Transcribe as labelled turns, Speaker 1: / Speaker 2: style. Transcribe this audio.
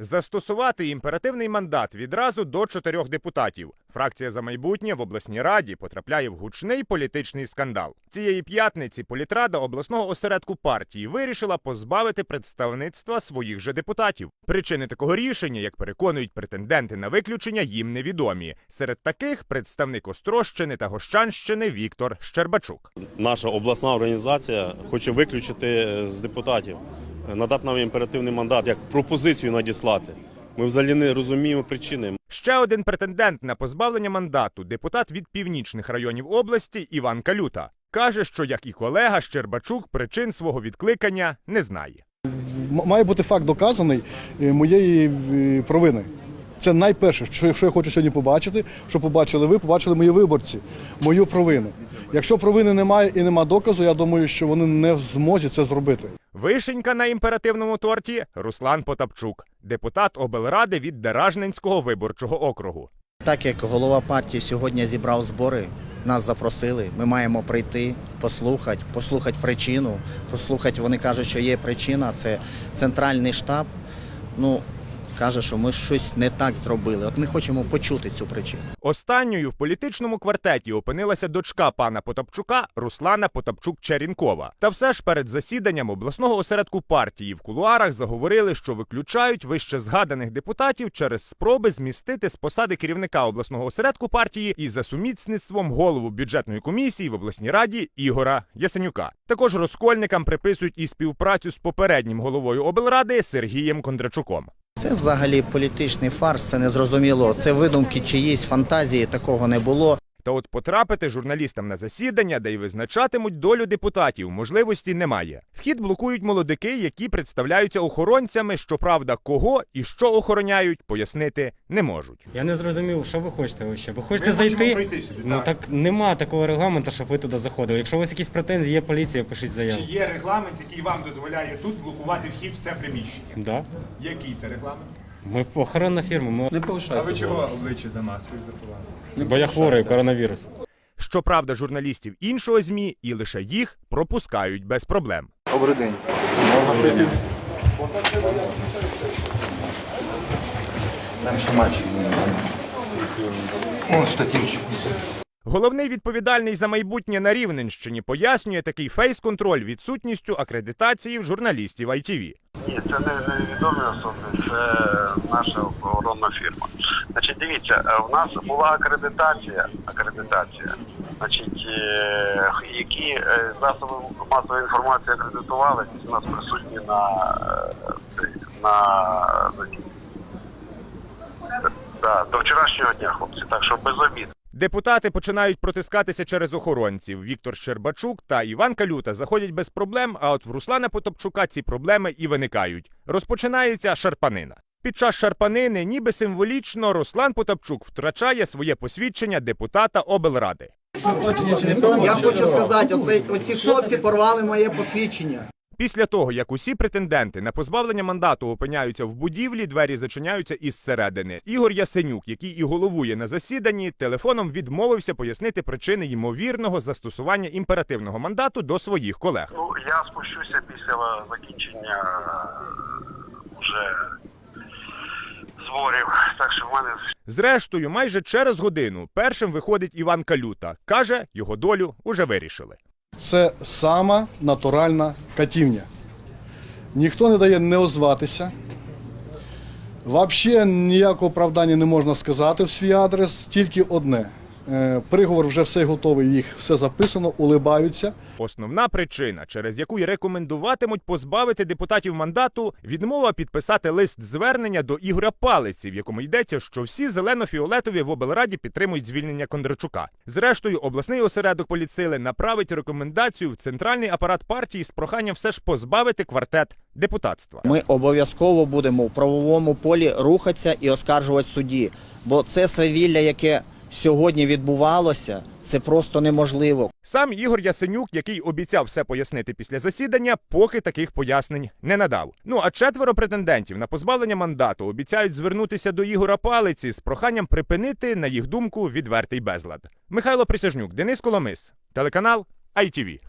Speaker 1: Застосувати імперативний мандат відразу до чотирьох депутатів. Фракція за майбутнє в обласній раді потрапляє в гучний політичний скандал. Цієї п'ятниці політрада обласного осередку партії вирішила позбавити представництва своїх же депутатів. Причини такого рішення, як переконують претенденти на виключення, їм невідомі. Серед таких представник Острощини та Гощанщини Віктор Щербачук.
Speaker 2: Наша обласна організація хоче виключити з депутатів, надати нам імперативний мандат, як пропозицію надіслати. Ми взагалі не розуміємо причини.
Speaker 1: Ще один претендент на позбавлення мандату, депутат від північних районів області Іван Калюта, каже, що як і колега Щербачук причин свого відкликання не знає.
Speaker 3: Має бути факт доказаний е, моєї е, провини. Це найперше, що, що я хочу сьогодні побачити, що побачили ви, побачили мої виборці, мою провину. Якщо провини немає і нема доказу, я думаю, що вони не в змозі це зробити.
Speaker 1: Вишенька на імперативному торті Руслан Потапчук, депутат облради від Деражненського виборчого округу.
Speaker 4: Так як голова партії сьогодні зібрав збори, нас запросили. Ми маємо прийти, послухати, послухати причину. Послухати, вони кажуть, що є причина, це центральний штаб. Ну каже, що ми щось не так зробили. От ми хочемо почути цю причину.
Speaker 1: Останньою в політичному квартеті опинилася дочка пана Потапчука Руслана Потапчук-Черінкова. Та все ж перед засіданням обласного осередку партії в кулуарах заговорили, що виключають вище згаданих депутатів через спроби змістити з посади керівника обласного осередку партії і за сумісництвом голову бюджетної комісії в обласній раді Ігора Ясенюка. Також розкольникам приписують і співпрацю з попереднім головою облради Сергієм Кондрачуком.
Speaker 4: Це взагалі політичний фарс, це незрозуміло. Це видумки чиїсь фантазії, такого не було.
Speaker 1: Та от потрапити журналістам на засідання, де й визначатимуть долю депутатів, можливості немає. Вхід блокують молодики, які представляються охоронцями. Щоправда, кого і що охороняють, пояснити не можуть.
Speaker 5: Я не зрозумів, що ви хочете ви ще. Ви хочете зайти? ну так нема такого регламенту, щоб ви туди заходили. Якщо у вас якісь претензії, є поліція, пишіть заяву.
Speaker 1: є регламент, який вам дозволяє тут блокувати вхід в це приміщення?
Speaker 5: Да.
Speaker 1: Який це регламент?
Speaker 5: Ми охоронна фірма, ми...
Speaker 6: Не повишайте. чого
Speaker 1: обличчя за маскою заховали?
Speaker 5: бо я хворий, коронавірус.
Speaker 1: Щоправда, журналістів іншого змі і лише їх пропускають без проблем.
Speaker 3: Добрий день. Добрий день.
Speaker 6: Там ще мальчик Ось штативчик.
Speaker 1: Головний відповідальний за майбутнє на Рівненщині пояснює такий фейс-контроль відсутністю акредитації в журналістів ITV.
Speaker 7: Ні, це не невідомі особи, це наша оборонна фірма. Значить, дивіться, е, в нас була акредитація, акредитація, значить, е, які е, засоби масової інформації акредитували, у нас присутні на, на. Да, до вчорашнього дня, хлопці, так що без обід.
Speaker 1: Депутати починають протискатися через охоронців. Віктор Щербачук та Іван Калюта заходять без проблем. А от в Руслана Потопчука ці проблеми і виникають. Розпочинається шарпанина. Під час шарпанини, ніби символічно, Руслан Потапчук втрачає своє посвідчення депутата облради.
Speaker 8: Я хочу сказати, оце, оці хлопці порвали моє посвідчення.
Speaker 1: Після того, як усі претенденти на позбавлення мандату опиняються в будівлі, двері зачиняються із середини. Ігор Ясенюк, який і головує на засіданні, телефоном відмовився пояснити причини ймовірного застосування імперативного мандату до своїх колег.
Speaker 7: Ну, я спущуся після закінчення е, вже зборів. Так що в мене
Speaker 1: Зрештою, майже через годину першим виходить Іван Калюта. каже, його долю уже вирішили.
Speaker 3: Це сама натуральна катівня. Ніхто не дає не озватися. Взагалі ніякого оправдання не можна сказати в свій адрес, тільки одне. Е, Приговор вже все готовий, їх все записано, улибаються.
Speaker 1: Основна причина, через яку й рекомендуватимуть позбавити депутатів мандату, відмова підписати лист звернення до Ігоря Палиці, в якому йдеться, що всі зелено-фіолетові в облраді підтримують звільнення Кондрачука. Зрештою, обласний осередок поліцили направить рекомендацію в центральний апарат партії з проханням все ж позбавити квартет депутатства.
Speaker 4: Ми обов'язково будемо в правовому полі рухатися і оскаржувати судді. Бо це свавілля, яке сьогодні відбувалося, це просто неможливо.
Speaker 1: Сам Ігор Ясенюк, який обіцяв все пояснити після засідання, поки таких пояснень не надав. Ну а четверо претендентів на позбавлення мандату обіцяють звернутися до Ігора Палиці з проханням припинити, на їх думку, відвертий безлад. Михайло Присяжнюк, Денис Коломис, телеканал ITV.